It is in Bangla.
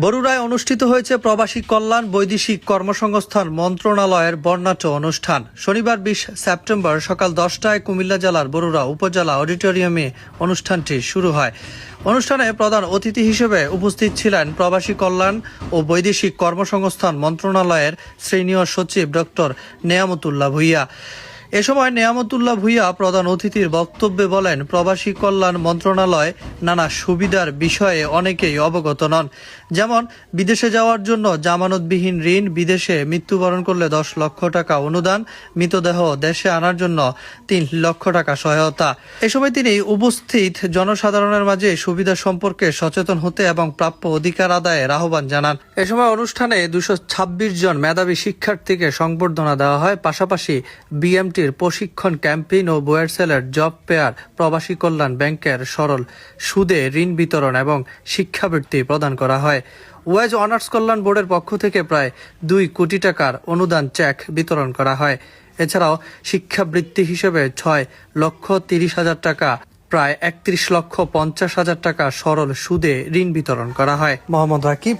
বরুড়ায় অনুষ্ঠিত হয়েছে প্রবাসী কল্যাণ বৈদেশিক কর্মসংস্থান মন্ত্রণালয়ের বর্ণাঢ্য অনুষ্ঠান। শনিবার বিশ সেপ্টেম্বর সকাল দশটায় কুমিল্লা জেলার বরুড়া উপজেলা অডিটোরিয়ামে অনুষ্ঠানটি শুরু হয়। অনুষ্ঠানে প্রধান অতিথি হিসেবে উপস্থিত ছিলেন প্রবাসী কল্যাণ ও বৈদেশিক কর্মসংস্থান মন্ত্রণালয়ের শ্রেণীয় সচিব ডক্টর নেয়ামতুল্লাহ ভুইয়া। এ সময় নেয়ামতুল্লাহ ভুইয়া প্রধান অতিথির বক্তব্যে বলেন, প্রবাসী কল্যাণ মন্ত্রণালয় নানা সুবিধার বিষয়ে অনেকেই অবগত নন। যেমন, বিদেশে যাওয়ার জন্য জামানতবিহীন ঋণ, বিদেশে মৃত্যুবরণ করলে দশ লক্ষ টাকা অনুদান, মৃতদেহ দেশে আনার জন্য তিন লক্ষ টাকা সহায়তা। এ সময় তিনি উপস্থিত জনসাধারণের মাঝে সুবিধা সম্পর্কে সচেতন হতে এবং প্রাপ্য অধিকার আদায়ের আহ্বান জানান। এ সময় অনুষ্ঠানে দুশো জন মেধাবী শিক্ষার্থীকে সংবর্ধনা দেওয়া হয়। পাশাপাশি বিএমটির প্রশিক্ষণ ক্যাম্পেইন ও বোয়ারসেলের জব পেয়ার প্রবাসী কল্যাণ ব্যাংকের সরল সুদে ঋণ বিতরণ এবং শিক্ষাবৃত্তি প্রদান করা হয়। ওয়েজ অনার্স কল্যাণ বোর্ডের পক্ষ থেকে প্রায় দুই কোটি টাকার অনুদান চেক বিতরণ করা হয়। এছাড়াও শিক্ষাবৃত্তি হিসেবে ছয় লক্ষ তিরিশ হাজার টাকা, প্রায় একত্রিশ লক্ষ পঞ্চাশ হাজার টাকা সরল সুদে ঋণ বিতরণ করা হয়। মোহাম্মদ রাকিব